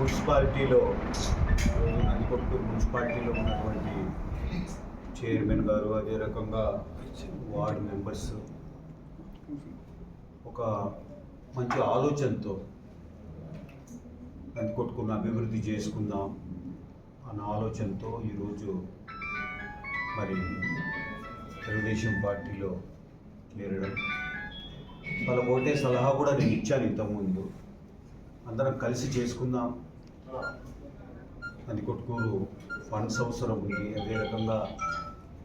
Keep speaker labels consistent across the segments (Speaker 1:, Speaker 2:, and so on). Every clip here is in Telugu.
Speaker 1: మున్సిపాలిటీలో నందికొట్టు మున్సిపాలిటీలో ఉన్నటువంటి చైర్మన్ గారు అదే రకంగా వార్డు మెంబర్స్ ఒక మంచి ఆలోచనతో నందికొట్టుకున్న అభివృద్ధి చేసుకుందాం అన్న ఆలోచనతో ఈరోజు మరి తెలుగుదేశం పార్టీలో చేరడం. వాళ్ళ ఒకటే సలహా కూడా నేను ఇచ్చాను ఇంతకుముందు. అందరం కలిసి చేసుకుందాం. అది కొట్టుకూరు. ఫండ్స్ అవసరం ఉంది. అదే రకంగా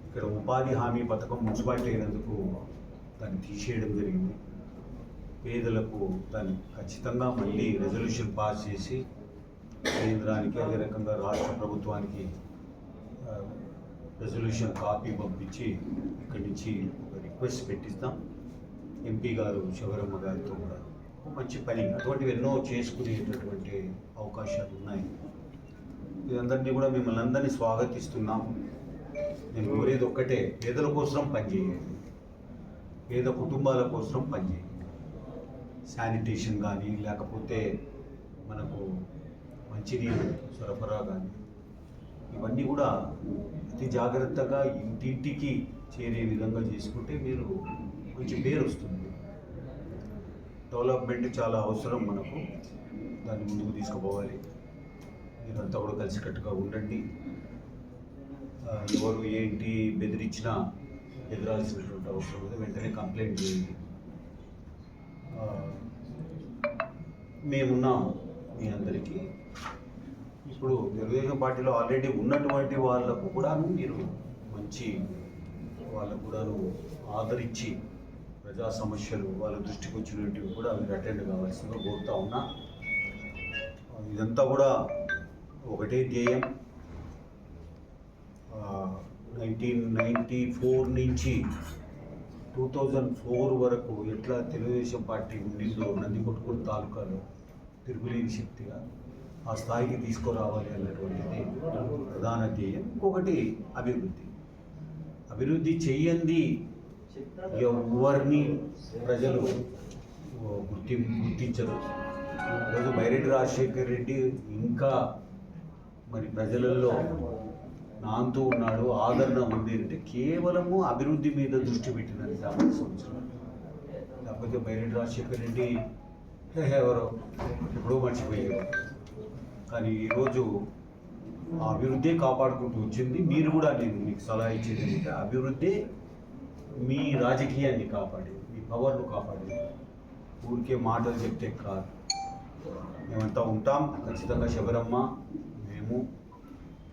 Speaker 1: ఇక్కడ ఉపాధి హామీ పథకం మున్సిపాలిటీ అయినందుకు దాన్ని తీసేయడం జరిగింది. పేదలకు దాన్ని ఖచ్చితంగా మళ్ళీ రెజల్యూషన్ పాస్ చేసి కేంద్రానికి అదే రకంగా రాష్ట్ర ప్రభుత్వానికి రెజల్యూషన్ కాపీ పంపించి ఇక్కడి నుంచి ఒక రిక్వెస్ట్ పెట్టిస్తాం. ఎంపీ గారు శివరమ్మ గారితో కూడా మంచి పని. అటువంటివి ఎన్నో చేసుకునేటటువంటి అవకాశాలు ఉన్నాయి. ఇదందరినీ కూడా మిమ్మల్ని అందరినీ స్వాగతిస్తున్నాం. నేను కోరేది ఒక్కటే పేదల కోసం పనిచేయండి పేద కుటుంబాల కోసం పనిచేయండి శానిటేషన్ కానీ లేకపోతే మనకు మంచినీరు సరఫరా కానీ ఇవన్నీ కూడా అతి జాగ్రత్తగా ఇంటింటికి చేరే విధంగా చేసుకుంటే మీరు మంచి పేరు వస్తుంది. డెవలప్మెంట్ చాలా అవసరం మనకు. దాన్ని ముందుకు తీసుకుపోవాలి. మీరంతా కూడా కలిసికట్టుగా ఉండండి. ఎవరు ఏంటి బెదిరించినా ఎదురాల్సినటువంటి అవసరం ఉంది వెంటనే కంప్లైంట్ చేయండి. ఆ, మేమున్నాం మీ అందరికీ. ఇప్పుడు తెలుగుదేశం పార్టీలో ఆల్రెడీ ఉన్నటువంటి వాళ్ళకు కూడాను మీరు మంచి వాళ్ళకు కూడాను ఆదరించి ప్రజా సమస్యలు వాళ్ళ దృష్టికి వచ్చినవి కూడా మీరు అటెండ్ కావాల్సిందిగా కోరుతా ఉన్నా. ఇదంతా కూడా ఒకటే ధ్యేయం. నైన్టీన్ నైంటీ ఫోర్ నుంచి టూ థౌజండ్ ఫోర్ వరకు ఎట్లా తెలుగుదేశం పార్టీ ఉండిందో నందికొట్కూరు తాలూకాలో తిరుగులేని శక్తిగా ఆ స్థాయికి తీసుకురావాలి అన్నటువంటిది ప్రధాన ధ్యేయం. ఇంకొకటి అభివృద్ధి. అభివృద్ధి చెయ్యంది ఎవరిని ప్రజలు గుర్తి గుర్తించరు. ఈరోజు బైరెడ్డి రాజశేఖర్ రెడ్డి ఇంకా మరి ప్రజలలో నాంతూ ఉన్నాడు ఆదరణ ఉంది అంటే కేవలము అభివృద్ధి మీద దృష్టి పెట్టినది యాభై సంవత్సరాలు. లేకపోతే బైరెడ్డి రాజశేఖర్ రెడ్డి హే, ఎవరో ఎప్పుడో మర్చిపోయారు కానీ ఈరోజు అభివృద్ధి కాపాడుకుంటూ వచ్చింది. మీరు కూడా నేను మీకు సలహా ఇచ్చేది అభివృద్ధి మీ రాజకీయాన్ని కాపాడేది మీ పవర్ను కాపాడేది ఊరికే మాటలు చెప్తే కాదు. మేమంతా ఉంటాం ఖచ్చితంగా శబరమ్మ మేము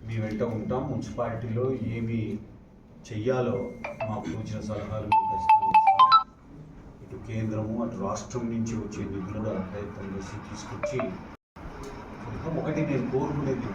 Speaker 1: మీ వెంట ఉంటాం. మున్సిపాలిటీలో ఏమి చెయ్యాలో మాకు వచ్చిన సలహాలు ఖచ్చితంగా ఇటు కేంద్రము అటు రాష్ట్రం నుంచి వచ్చే నిధులు ప్రయత్నం చేసి తీసుకొచ్చి ఒకటి నేను కోరుకునేది